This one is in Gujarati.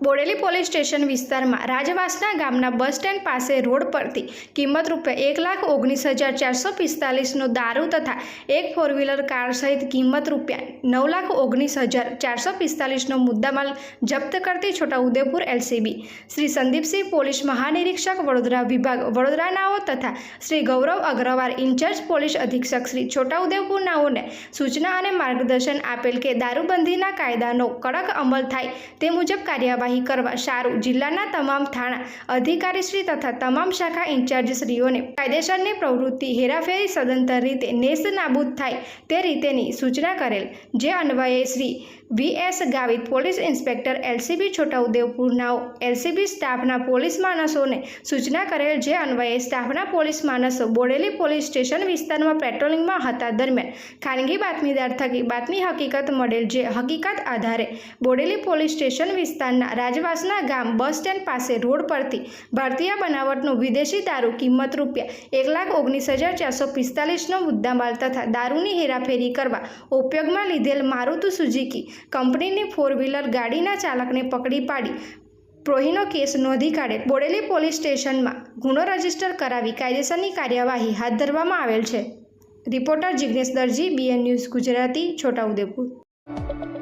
બોડેલી પોલીસ સ્ટેશન વિસ્તારમાં રાજવાસના ગામના બસ સ્ટેન્ડ પાસે રોડ પરથી કિંમત રૂપિયા એક લાખ ઓગણીસ હજાર ચારસો પિસ્તાલીસનો દારૂ તથા એક ફોર વ્હીલર કાર સહિત કિંમત રૂપિયા નવ લાખ ઓગણીસ હજાર ચારસો પિસ્તાલીસનો મુદ્દામાલ જપ્ત કરતી છોટાઉદેપુર એલસીબી. શ્રી સંદીપસિંહ પોલીસ મહાનિરીક્ષક વડોદરા વિભાગ વડોદરાનાઓ તથા શ્રી ગૌરવ અગ્રવાલ ઇન્ચાર્જ પોલીસ અધિક્ષક શ્રી છોટાઉદેપુરનાઓને સૂચના અને માર્ગદર્શન આપેલ કે દારૂબંધીના કાયદાનો કડક અમલ થાય તે મુજબ કાર્યવાહી કરવા સારું જિલ્લાના તમામ થાણા અધિકારીશ્રી તથા તમામ શાખા ઇન્ચાર્જશ્રીઓને કાયદેસરની પ્રવૃત્તિ હેરાફેરી સદંતર રીતે નેસ્ત નાબૂદ થાય તે રીતેની સૂચના કરેલ. જે અન્વયે Shri V S Gavit police inspector LCB છોટાઉદેપુરનાઓ LCB સ્ટાફના પોલીસ માણસોને સૂચના કરેલ જે અન્વયે સ્ટાફના પોલીસ માણસો બોડેલી પોલીસ સ્ટેશન વિસ્તારમાં પેટ્રોલિંગમાં હતા દરમિયાન ખાનગી બાતમીદાર થકી બાતમી હકીકત મળેલ જે હકીકત આધારે બોડેલી પોલીસ સ્ટેશન વિસ્તારના રાજવાસના ગામ બસ સ્ટેન્ડ પાસે રોડ પરથી ભારતીય બનાવટનો વિદેશી દારૂ કિંમત રૂપિયા એક લાખ ઓગણીસ હજાર ચારસો પિસ્તાલીસનો મુદ્દામાલ તથા દારૂની હેરાફેરી કરવા ઉપયોગમાં લીધેલ મારુતુ સુઝુકી કંપનીની ફોર વ્હીલર ગાડીના ચાલકને પકડી પાડી પ્રોહીનો કેસ નોંધી કાઢે. બોડેલી પોલીસ સ્ટેશનમાં ગુનો રજિસ્ટર કરાવી કાયદેસરની કાર્યવાહી હાથ ધરવામાં આવેલ છે. Reporter Jignesh Darji BN news Gujarati, Chhotaudepur.